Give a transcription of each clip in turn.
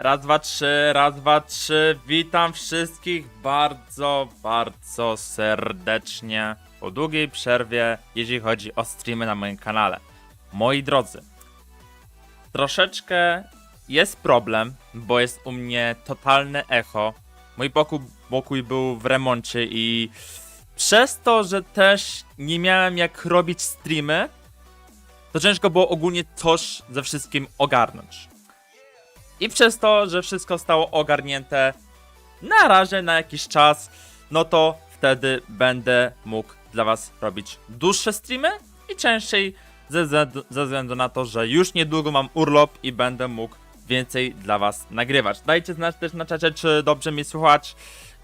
Raz, dwa, trzy, raz, dwa, trzy. Witam wszystkich bardzo, bardzo serdecznie po długiej przerwie, jeżeli chodzi o streamy na moim kanale. Moi drodzy, troszeczkę jest problem, bo jest u mnie totalne echo. Mój pokój, pokój był w remoncie i przez to, że też nie miałem jak robić streamy, to ciężko było ogólnie coś ze wszystkim ogarnąć. I przez to, że wszystko stało ogarnięte na razie, na jakiś czas, no to wtedy będę mógł dla Was robić dłuższe streamy i częściej ze względu, ze względu na to, że już niedługo mam urlop i będę mógł więcej dla Was nagrywać. Dajcie znać też na czacie, czy dobrze mnie słuchać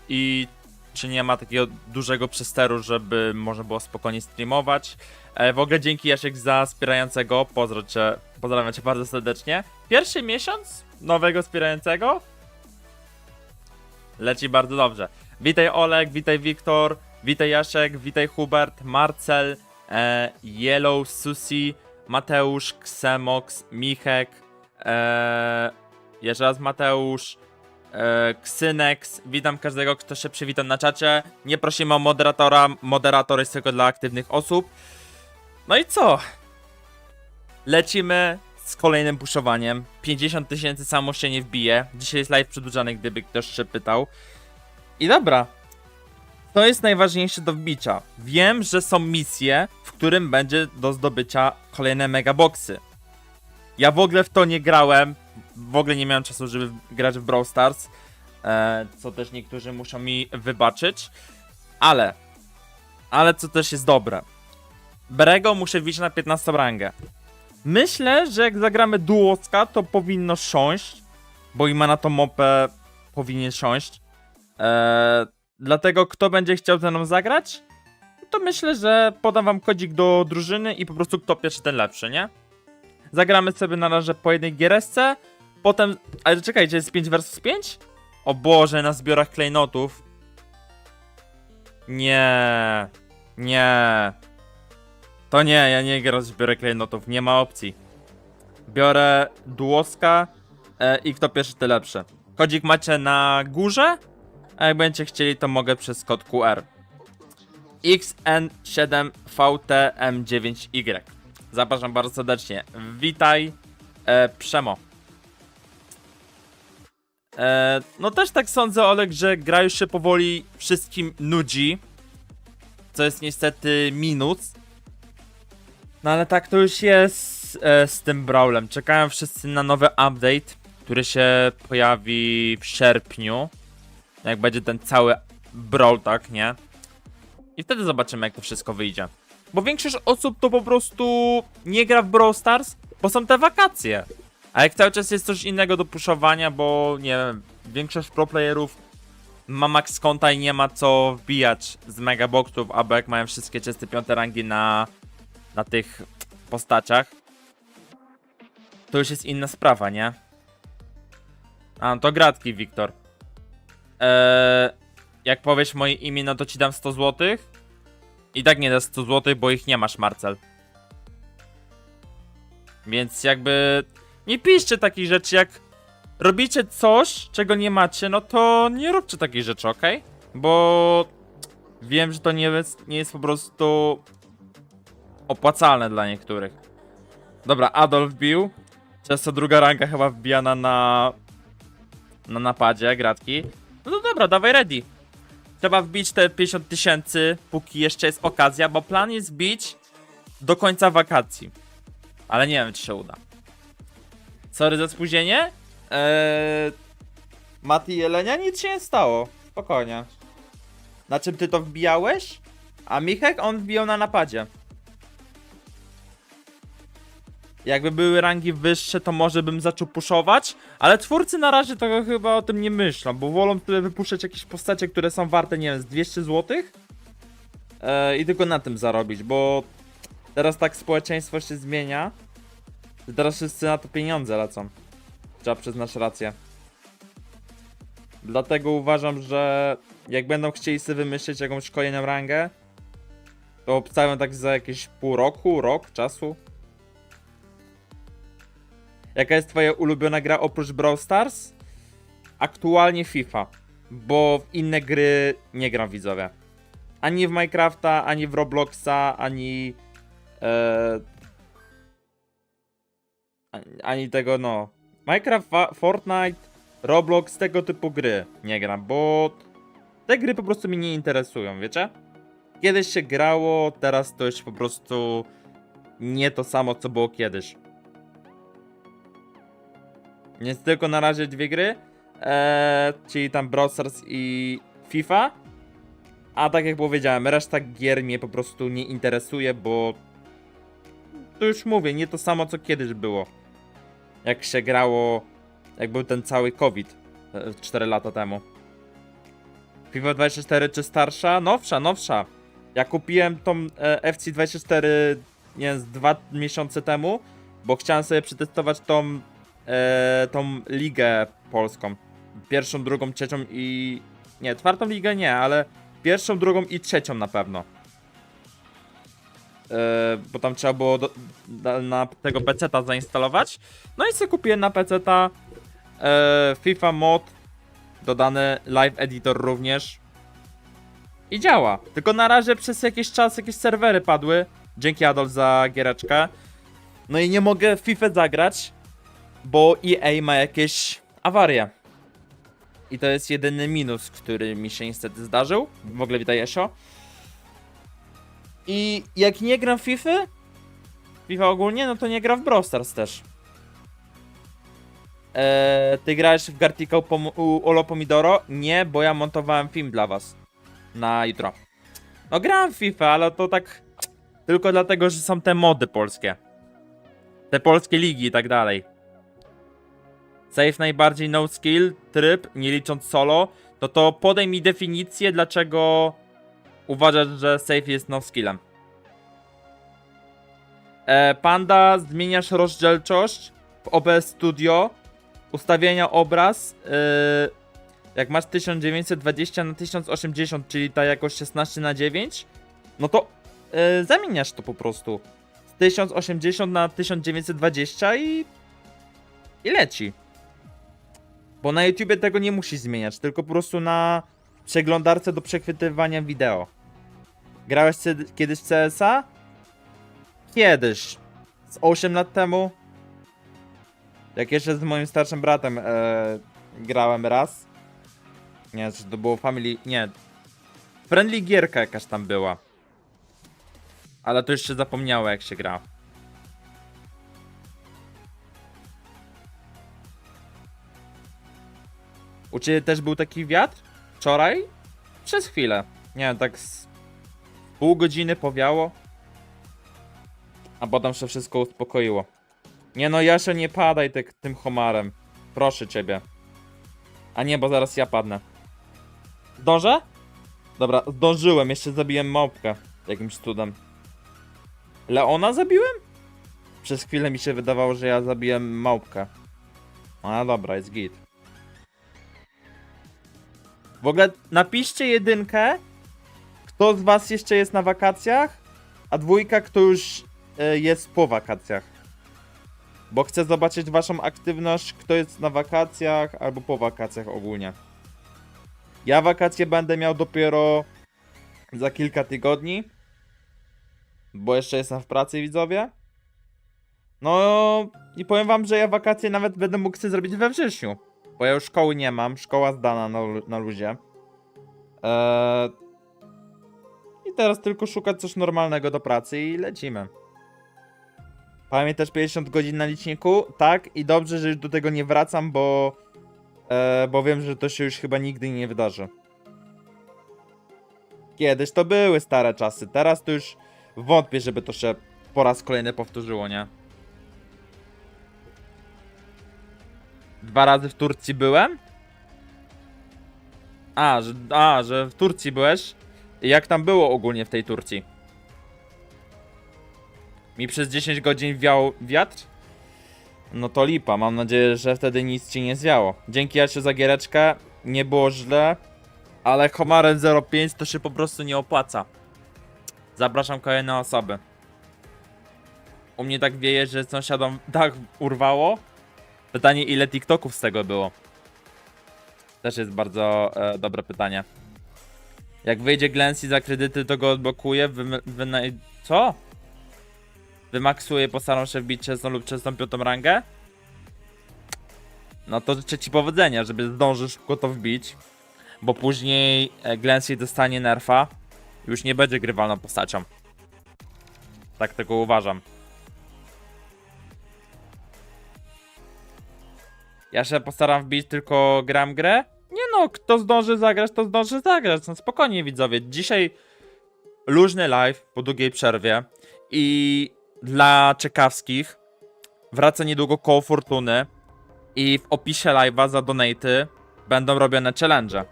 i czy nie ma takiego dużego przesteru, żeby można było spokojnie streamować. E, w ogóle dzięki Jasiek za wspierającego, pozdro cię, pozdrawiam cię bardzo serdecznie. Pierwszy miesiąc nowego wspierającego leci bardzo dobrze. Witaj Olek, witaj Wiktor, witaj Jasiek, witaj Hubert, Marcel, e, Yellow, Susi, Mateusz, Ksemox, Michek, e, jeszcze raz Mateusz, Ksynex, witam każdego, kto się przywitał na czacie. Nie prosimy o moderatora, moderator jest tylko dla aktywnych osób. No i co? Lecimy z kolejnym puszowaniem. 50 tysięcy samo się nie wbije. Dzisiaj jest live przedłużany, gdyby ktoś się pytał. I dobra. To jest najważniejsze do wbicia. Wiem, że są misje, w którym będzie do zdobycia kolejne megaboxy. Ja w ogóle w to nie grałem. W ogóle nie miałem czasu, żeby grać w Brawl Stars. E, co też niektórzy muszą mi wybaczyć. Ale. Ale co też jest dobre. Brego muszę wbić na 15 rangę. Myślę, że jak zagramy duoska, to powinno siąść, bo i ma na to mopę powinien siąść. Eee, dlatego kto będzie chciał ze mną zagrać, to myślę, że podam wam kodzik do drużyny i po prostu kto pierwszy, ten lepszy, nie? Zagramy sobie na razie po jednej giereszce, potem... Ale czekajcie, jest 5 versus 5? O Boże, na zbiorach klejnotów. Nie, nie. To nie, ja nie gram z biorę klejnotów, nie ma opcji. Biorę duoska e, i kto pierwszy, to lepszy. Kodzik macie na górze, a jak będziecie chcieli, to mogę przez kod QR. XN7VTM9Y. Zapraszam bardzo serdecznie. Witaj, e, Przemo. E, no też tak sądzę, Olek, że gra już się powoli wszystkim nudzi. Co jest niestety minus. No ale tak to już jest e, z tym Brawlem. Czekają wszyscy na nowy update, który się pojawi w sierpniu. Jak będzie ten cały Brawl, tak, nie? I wtedy zobaczymy, jak to wszystko wyjdzie. Bo większość osób to po prostu nie gra w Brawl Stars, bo są te wakacje. A jak cały czas jest coś innego do puszowania, bo nie wiem, większość pro playerów ma max konta i nie ma co wbijać z megaboxów, albo jak mają wszystkie 35 rangi na na tych postaciach, to już jest inna sprawa, nie? A, no to gratki, Wiktor. Eee, jak powiesz moje imię, no to ci dam 100 zł. I tak nie da 100 zł, bo ich nie masz, Marcel. Więc jakby nie piszcie takich rzeczy, jak robicie coś, czego nie macie, no to nie róbcie takich rzeczy, ok? Bo wiem, że to nie jest, nie jest po prostu opłacalne dla niektórych. Dobra, Adolf bił. Często druga ranka chyba wbijana na na napadzie, gratki. No dobra, dawaj ready. Trzeba wbić te 50 tysięcy, póki jeszcze jest okazja, bo plan jest bić do końca wakacji. Ale nie wiem, czy się uda. Sorry za spóźnienie. Eee... Mati Jelenia nic się nie stało. Spokojnie. Na czym ty to wbijałeś? A Michek on wbijał na napadzie. Jakby były rangi wyższe, to może bym zaczął puszować, ale twórcy na razie to chyba o tym nie myślą, bo wolą tyle wypuszczać jakieś postacie, które są warte, nie wiem, z 200 zł e, i tylko na tym zarobić, bo teraz tak społeczeństwo się zmienia, teraz wszyscy na to pieniądze lecą. Trzeba przyznać rację. Dlatego uważam, że jak będą chcieli sobie wymyślić jakąś kolejną rangę, to obstawiam tak za jakieś pół roku, rok czasu. Jaka jest twoja ulubiona gra oprócz Brawl Stars? Aktualnie FIFA, bo w inne gry nie gram widzowie. Ani w Minecrafta, ani w Robloxa, ani e, ani- tego no. Minecraft, Fortnite, Roblox, tego typu gry nie gram, bo te gry po prostu mnie nie interesują, wiecie? Kiedyś się grało, teraz to już po prostu nie to samo, co było kiedyś. Więc tylko na razie dwie gry, eee, czyli tam Brawl Stars i FIFA. A tak jak powiedziałem, reszta gier mnie po prostu nie interesuje, bo to już mówię, nie to samo co kiedyś było. Jak się grało, jak był ten cały COVID 4 lata temu. FIFA 24 czy starsza? Nowsza, nowsza. Ja kupiłem tą e, FC24 nie wiem, dwa miesiące temu, bo chciałem sobie przetestować tą, e, tą ligę polską. Pierwszą, drugą, trzecią i... Nie, czwartą ligę nie, ale pierwszą, drugą i trzecią na pewno. E, bo tam trzeba było do, na, tego peceta zainstalować. No i sobie kupiłem na peceta e, FIFA mod, dodany live editor również. I działa. Tylko na razie przez jakiś czas jakieś serwery padły. Dzięki Adolf za giereczkę. No i nie mogę FIFA zagrać, bo EA ma jakieś awarie. I to jest jedyny minus, który mi się niestety zdarzył. W ogóle witaj Esio. I jak nie gram w FIFA, FIFA ogólnie, no to nie gra w Brawl Stars też. Eee, ty grałeś w Gartika u, Pom- u Olo Pomidoro? Nie, bo ja montowałem film dla was. Na jutro. No grałem w FIFA, ale to tak tylko dlatego, że są te mody polskie. Te polskie ligi i tak dalej. Save najbardziej no skill tryb, nie licząc solo, no to podaj mi definicję, dlaczego uważasz, że save jest no skillem. E, Panda, zmieniasz rozdzielczość w OBS Studio, ustawienia obraz, e, jak masz 1920 na 1080, czyli ta jakość 16 na 9, no to e, zamieniasz to po prostu. Z 1080 na 1920 i, i leci. Bo na YouTubie tego nie musisz zmieniać, tylko po prostu na przeglądarce do przechwytywania wideo. Grałeś kiedyś w CS-a? Kiedyś. Z 8 lat temu. Jak jeszcze z moim starszym bratem e, grałem raz. Nie, czy to było Family... Nie. Friendly gierka jakaś tam była. Ale to już się zapomniało jak się gra. U Ciebie też był taki wiatr? Wczoraj? Przez chwilę. Nie tak z pół godziny powiało. A potem się wszystko uspokoiło. Nie no, Jasio, nie padaj ty, tym homarem. Proszę ciebie. A nie, bo zaraz ja padnę. Zdążę? Dobra, zdążyłem, jeszcze zabiłem małpkę. Jakimś cudem. Leona zabiłem? Przez chwilę mi się wydawało, że ja zabiłem małpkę. A dobra, jest git. W ogóle napiszcie jedynkę, kto z was jeszcze jest na wakacjach, a dwójka, kto już e, jest po wakacjach. Bo chcę zobaczyć waszą aktywność, kto jest na wakacjach albo po wakacjach ogólnie. Ja wakacje będę miał dopiero za kilka tygodni, bo jeszcze jestem w pracy, widzowie. No i powiem wam, że ja wakacje nawet będę mógł sobie zrobić we wrześniu. Bo ja już szkoły nie mam, szkoła zdana na, na luzie. Eee... Teraz tylko szukać coś normalnego do pracy i lecimy. Pamiętasz 50 godzin na liczniku? Tak, i dobrze, że już do tego nie wracam, bo... E, bo wiem, że to się już chyba nigdy nie wydarzy. Kiedyś to były stare czasy, teraz to już wątpię, żeby to się po raz kolejny powtórzyło, nie? Dwa razy w Turcji byłem? A, że, a, że w Turcji byłeś? Jak tam było ogólnie w tej Turcji? Mi przez 10 godzin wiał wiatr? No to lipa, mam nadzieję, że wtedy nic ci nie zwiało. Dzięki Jasiu za giereczkę, nie było źle, ale Homarem 05 to się po prostu nie opłaca. Zapraszam kolejne osoby. U mnie tak wieje, że sąsiadom dach urwało. Pytanie, ile TikToków z tego było? Też jest bardzo e, dobre pytanie. Jak wyjdzie Glency za kredyty, to go odblokuje. Wy, wy, co? Wymaksuje, postaram się wbić czesną lub czesną piątą rangę? No to życzę ci powodzenia, żeby zdążyć szybko to wbić. Bo później e, Glency dostanie nerfa. Już nie będzie grywalną postacią. Tak tego uważam. Ja się postaram wbić tylko gram grę. No, kto zdąży zagrać, to zdąży zagrać. No spokojnie widzowie. Dzisiaj luźny live po długiej przerwie. I dla ciekawskich wraca niedługo koło fortuny. I w opisie live'a za donaty będą robione challenge.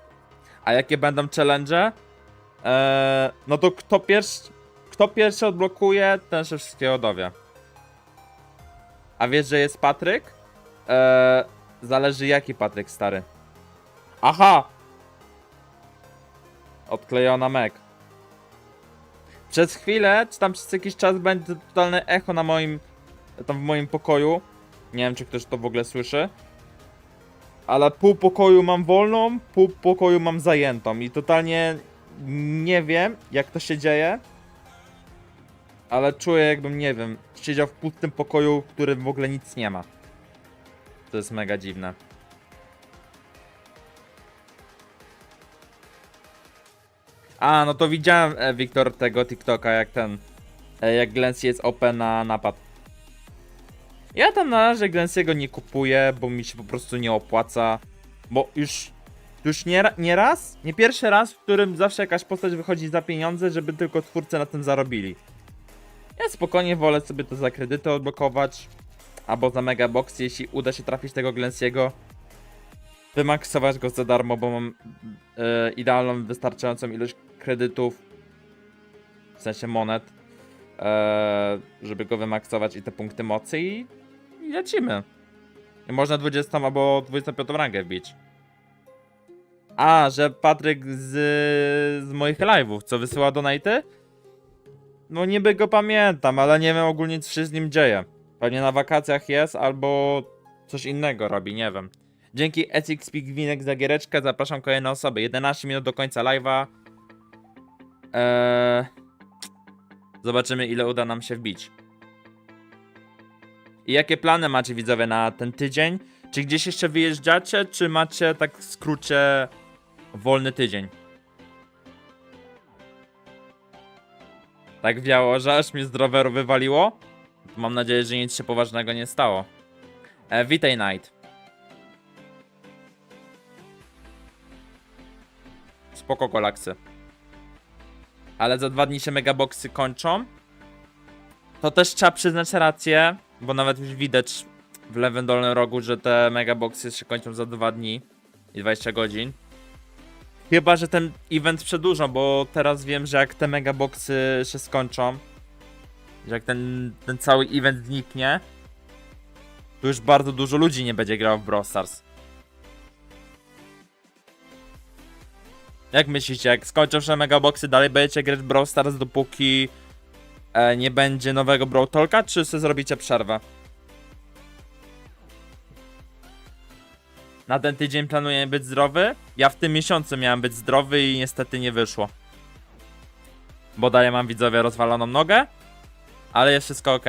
A jakie będą challenge? Eee, no to kto pierwszy, kto pierwszy odblokuje, ten się wszystkiego dowie. A wiesz, że jest Patryk? Eee, zależy jaki Patryk stary. Aha! Odklejona Meg. Przez chwilę, czy tam przez jakiś czas będzie totalne echo na moim, tam w moim pokoju. Nie wiem, czy ktoś to w ogóle słyszy. Ale pół pokoju mam wolną, pół pokoju mam zajętą i totalnie nie wiem, jak to się dzieje. Ale czuję, jakbym, nie wiem, siedział w pustym pokoju, w którym w ogóle nic nie ma. To jest mega dziwne. A, no to widziałem, e, Wiktor, tego TikToka, jak ten, e, jak Glency jest OP na napad. Ja tam na razie Glency'ego nie kupuję, bo mi się po prostu nie opłaca, bo już, już nie, nie raz, nie pierwszy raz, w którym zawsze jakaś postać wychodzi za pieniądze, żeby tylko twórcy na tym zarobili. Ja spokojnie wolę sobie to za kredyty odblokować, albo za megabox, jeśli uda się trafić tego Glency'ego. Wymaksować go za darmo, bo mam e, idealną, wystarczającą ilość kredytów, w sensie monet, e, żeby go wymaksować i te punkty mocy i, lecimy. I można 20 albo 25 rangę wbić. A, że Patryk z, z moich live'ów, co wysyła donaty? No niby go pamiętam, ale nie wiem ogólnie co się z nim dzieje. Pewnie na wakacjach jest, albo coś innego robi, nie wiem. Dzięki Ethics Pigwinek za giereczkę, zapraszam kolejne osoby. 11 minut do końca live'a. Eee... Zobaczymy ile uda nam się wbić. I jakie plany macie widzowie na ten tydzień? Czy gdzieś jeszcze wyjeżdżacie, czy macie tak w skrócie wolny tydzień? Tak wiało, że aż mnie z roweru wywaliło? Mam nadzieję, że nic się poważnego nie stało. E, witaj Night. Spoko kolaksy. Ale za dwa dni się megaboxy kończą. To też trzeba przyznać rację, bo nawet już widać w lewym dolnym rogu, że te megaboxy się kończą za dwa dni i 20 godzin. Chyba, że ten event przedłużą, bo teraz wiem, że jak te megaboxy się skończą, że jak ten, ten cały event zniknie, to już bardzo dużo ludzi nie będzie grało w Brawl Stars. Jak myślicie, jak skończą się megaboxy, dalej będziecie grać Brawl Stars, dopóki e, nie będzie nowego Brawl Talka, czy sobie zrobicie przerwę? Na ten tydzień planuję być zdrowy. Ja w tym miesiącu miałem być zdrowy i niestety nie wyszło. Bo dalej mam widzowie rozwaloną nogę, ale jest wszystko ok.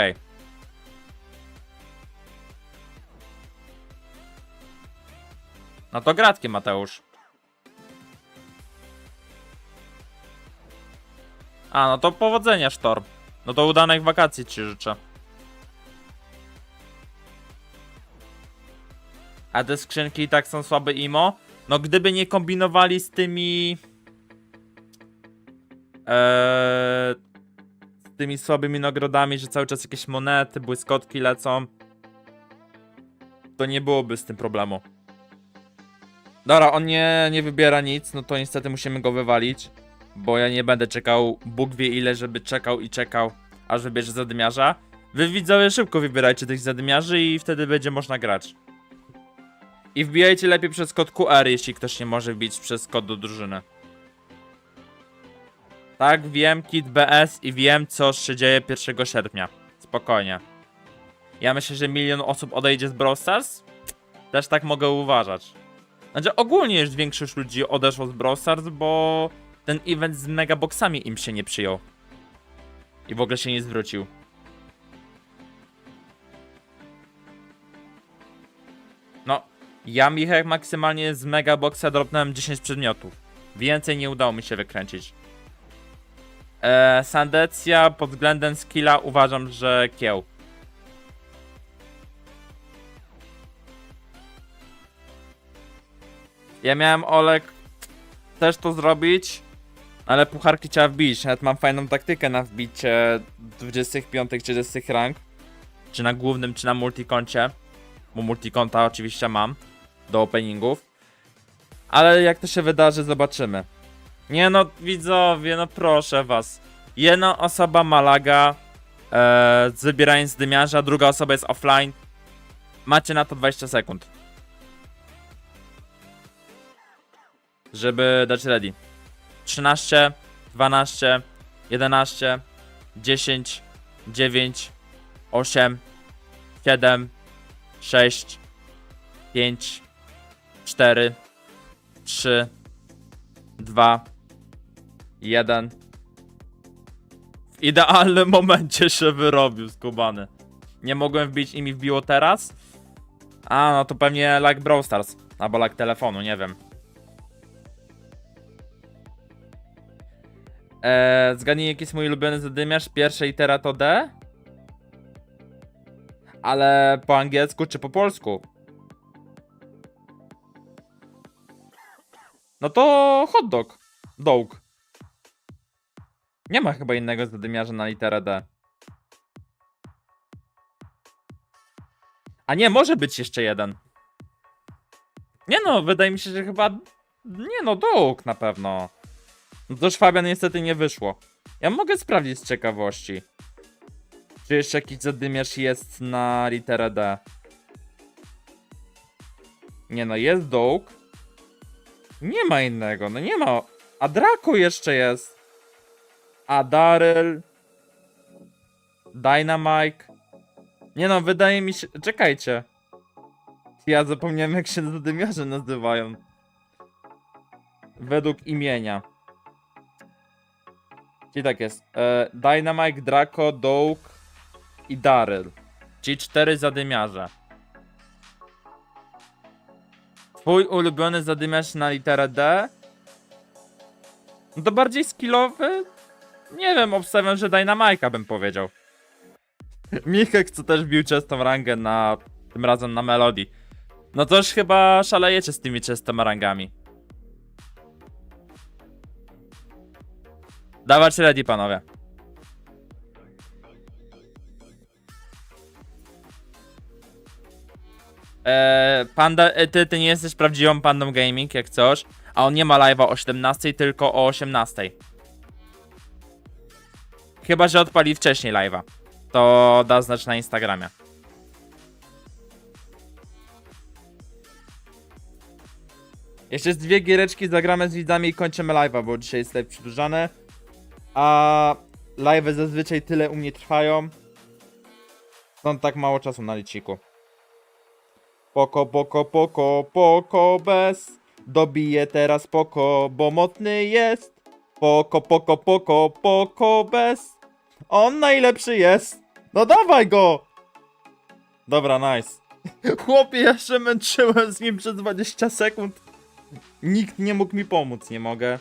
No to gratki, Mateusz. A, no to powodzenia, Sztorm. No to udanych wakacji ci życzę. A te skrzynki i tak są słabe imo. No gdyby nie kombinowali z tymi... Eee, z tymi słabymi nagrodami, że cały czas jakieś monety, błyskotki lecą. To nie byłoby z tym problemu. Dobra, on nie, nie wybiera nic, no to niestety musimy go wywalić. Bo ja nie będę czekał, Bóg wie ile, żeby czekał i czekał, aż wybierze zadymiarza. Wy widzowie szybko wybierajcie tych zadymiarzy i wtedy będzie można grać. I wbijajcie lepiej przez kod QR, jeśli ktoś nie może wbić przez kod do drużyny. Tak, wiem, kit BS i wiem, co się dzieje 1 sierpnia. Spokojnie. Ja myślę, że milion osób odejdzie z Brawl Stars. Też tak mogę uważać. Znaczy, ogólnie już większość ludzi odeszło z Brawl Stars, bo ten event z megaboxami im się nie przyjął. I w ogóle się nie zwrócił. No, ja Michał maksymalnie z megaboxa dropnąłem 10 przedmiotów. Więcej nie udało mi się wykręcić. Eee, Sandecja pod względem skilla uważam, że kieł. Ja miałem Olek też to zrobić, ale pucharki trzeba wbić. Nawet mam fajną taktykę na wbicie 25-30 rank. Czy na głównym, czy na multikoncie. Bo multikonta oczywiście mam do openingów. Ale jak to się wydarzy, zobaczymy. Nie no, widzowie, no proszę was. Jedna osoba ma laga, e, zabierając dymiarza, druga osoba jest offline. Macie na to 20 sekund. Żeby dać ready. 13, 12, 11, 10, 9, 8, 7, 6, 5, 4, 3, 2, 1. W idealnym momencie się wyrobił skubany. Nie mogłem wbić i mi wbiło teraz. A, no to pewnie like Brawl Stars. Albo like telefonu, nie wiem. Eee, zgadnij jaki jest mój ulubiony zadymiarz. Pierwsze litera to D. Ale po angielsku czy po polsku? No to hot dog. Dog. Nie ma chyba innego zadymiarza na literę D. A nie, może być jeszcze jeden. Nie no, wydaje mi się, że chyba... Nie no, dog na pewno. No to Fabian niestety nie wyszło. Ja mogę sprawdzić z ciekawości. Czy jeszcze jakiś zadymiarz jest na literę D? Nie no, jest dog. Nie ma innego, no nie ma. A Draco jeszcze jest. A Daryl. Dynamite. Nie no, wydaje mi się... Czekajcie. Ja zapomniałem jak się zadymiarze nazywają. Według imienia. Czyli tak jest. E, Dynamite, Draco, Doug i Daryl. Czyli cztery zadymiarze. Twój ulubiony zadymiarz na literę D? No to bardziej skillowy? Nie wiem, obstawiam, że Dynamite'a bym powiedział. Michek, co też bił czystą rangę na... tym razem na Melody. No to już chyba szalejecie z tymi czystymi rangami. Dawać ready, panowie. Eee, panda, e, ty, ty nie jesteś prawdziwą pandą gaming, jak coś. A on nie ma live'a o 17, tylko o 18. Chyba, że odpali wcześniej live'a. To da znać na Instagramie. Jeszcze z dwie giereczki zagramy z widzami i kończymy live'a, bo dzisiaj jest live przedłużany. A live'y zazwyczaj tyle u mnie trwają. Stąd tak mało czasu na liciku. Poko, poko, poko, poko bez. Dobije teraz poko, bo mocny jest. Poko, poko, poko, poko bez. On najlepszy jest. No dawaj go! Dobra, nice. Chłopie, jeszcze męczyłem z nim przez 20 sekund. Nikt nie mógł mi pomóc, nie mogę.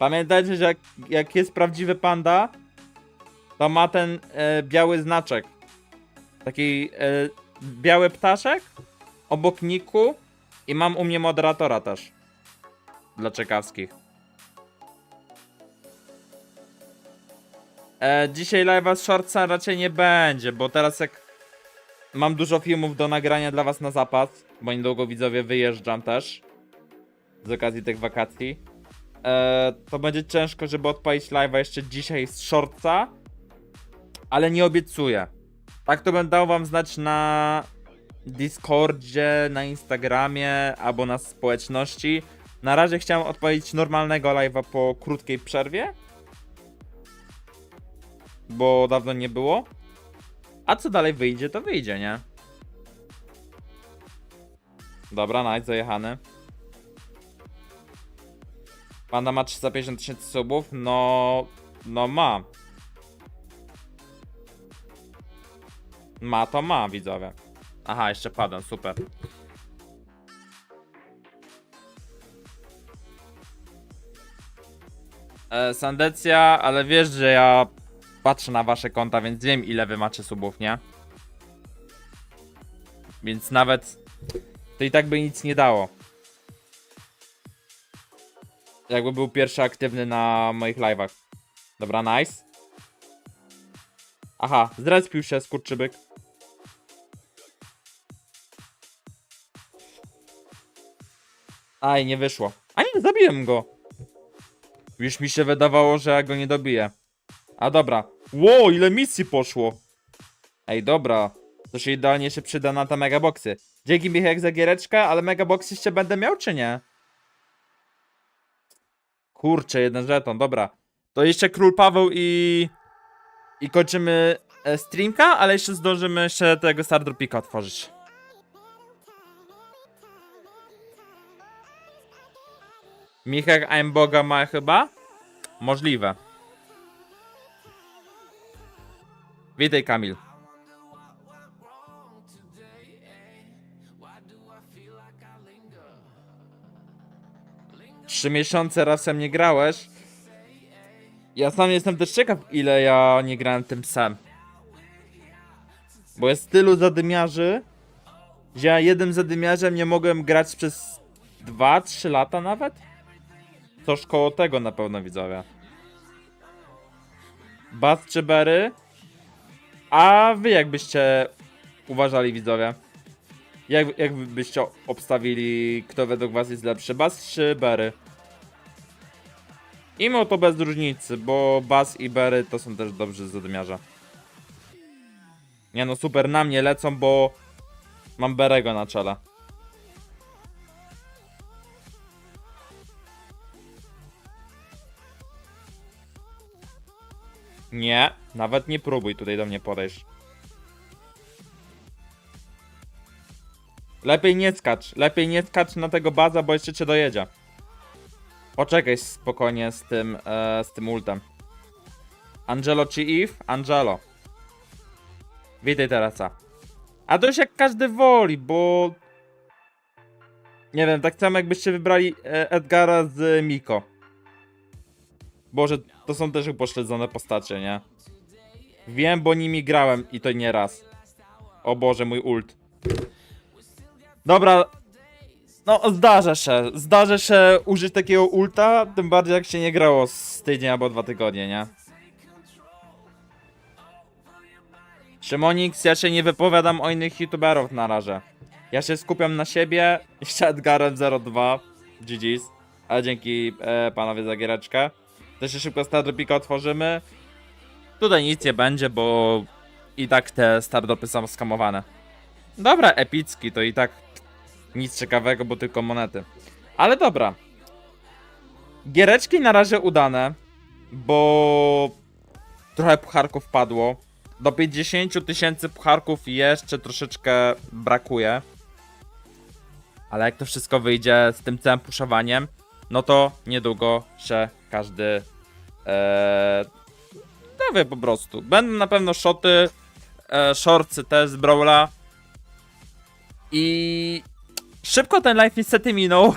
Pamiętajcie, że jak, jak jest prawdziwy panda, to ma ten e, biały znaczek. Taki e, biały ptaszek obok niku i mam u mnie moderatora też. Dla ciekawskich. E, dzisiaj live'a z shortsa raczej nie będzie, bo teraz jak mam dużo filmów do nagrania dla was na zapas, bo niedługo widzowie wyjeżdżam też z okazji tych wakacji, e, to będzie ciężko, żeby odpalić live'a jeszcze dzisiaj z shortsa, ale nie obiecuję. Tak to będę dał wam znać na Discordzie, na Instagramie albo na społeczności. Na razie chciałem odpalić normalnego live'a po krótkiej przerwie, bo dawno nie było. A co dalej wyjdzie, to wyjdzie, nie? Dobra, nice, zajechany. Panda ma 350 tysięcy subów? No... No ma. Ma to ma, widzowie. Aha, jeszcze padam, super. E, Sandecja, ale wiesz, że ja patrzę na wasze konta, więc wiem ile wy macie subów, nie? Więc nawet to i tak by nic nie dało. Jakby był pierwszy aktywny na moich live'ach. Dobra, nice. Aha, zrespił się skurczybyk. Aj, nie wyszło. A nie, zabiłem go. Już mi się wydawało, że ja go nie dobiję. A dobra. Ło, ile misji poszło. Ej, dobra. To się idealnie się przyda na te megaboxy. Dzięki Michał za giereczkę, ale megaboxy jeszcze będę miał, czy nie? Kurczę, jeden żeton, dobra. To jeszcze Król Paweł i... I kończymy e, streamka, ale jeszcze zdążymy jeszcze tego Stardropika otworzyć. Michał I'm Boga ma chyba? Możliwe. Witaj Kamil. Trzy miesiące razem nie grałeś. Ja sam jestem też ciekaw, ile ja nie grałem tym sam. Bo jest tylu zadymiarzy, że ja jednym zadymiarzem nie mogłem grać przez 2-3 lata nawet? Coś koło tego na pewno widzowie. Bas czy Berry? A wy jak byście uważali widzowie? Jak, jak byście obstawili, kto według was jest lepszy, Bas czy Berry? Imo to bez różnicy, bo Bas i Berry to są też dobrzy zadymiarze. Nie no, super, na mnie lecą, bo mam Berego na czele. Nie, nawet nie próbuj tutaj do mnie podejść. Lepiej nie skacz, lepiej nie skacz na tego baza, bo jeszcze cię dojedzie. Poczekaj spokojnie z tym, e, z tym ultem. Angelo czy Eve? Angelo. Witaj Teresa. A to już jak każdy woli, bo... Nie wiem, tak samo jakbyście wybrali e, Edgara z Miko. Boże, to są też upośledzone postacie, nie? Wiem, bo nimi grałem i to nie raz. O Boże, mój ult. Dobra. No, zdarza się. Zdarza się użyć takiego ulta, tym bardziej jak się nie grało z tydzień albo dwa tygodnie, nie? Szymonix, ja się nie wypowiadam o innych youtuberów na razie. Ja się skupiam na siebie. Jeszcze Edgarem 02. GG's. Ale dzięki e, panowie za giereczkę. Też się szybko Stardropika otworzymy. Tutaj nic nie będzie, bo i tak te Stardropy są skamowane. Dobra, epicki to i tak nic ciekawego, bo tylko monety. Ale dobra. Giereczki na razie udane, bo trochę pucharków padło. Do 50 tysięcy pucharków jeszcze troszeczkę brakuje. Ale jak to wszystko wyjdzie z tym całym puszowaniem, no to niedługo się każdy e, dowie po prostu. Będą na pewno shoty, e, shortsy też z Brawla. I szybko ten live niestety minął.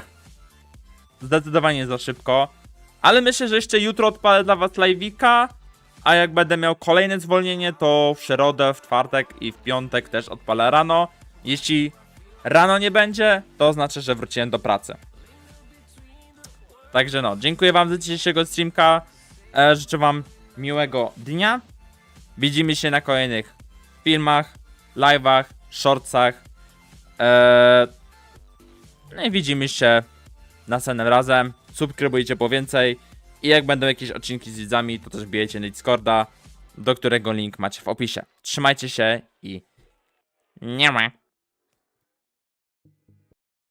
Zdecydowanie za szybko. Ale myślę, że jeszcze jutro odpalę dla was live'ika. A jak będę miał kolejne zwolnienie, to w środę, w czwartek i w piątek też odpalę rano. Jeśli rano nie będzie, to znaczy, że wróciłem do pracy. Także no, dziękuję wam za dzisiejszego streamka. E, życzę wam miłego dnia. Widzimy się na kolejnych filmach, live'ach, shortsach. E, no i widzimy się następnym razem. Subskrybujcie po więcej. I jak będą jakieś odcinki z widzami, to też bijecie na Discorda, do którego link macie w opisie. Trzymajcie się i nie ma.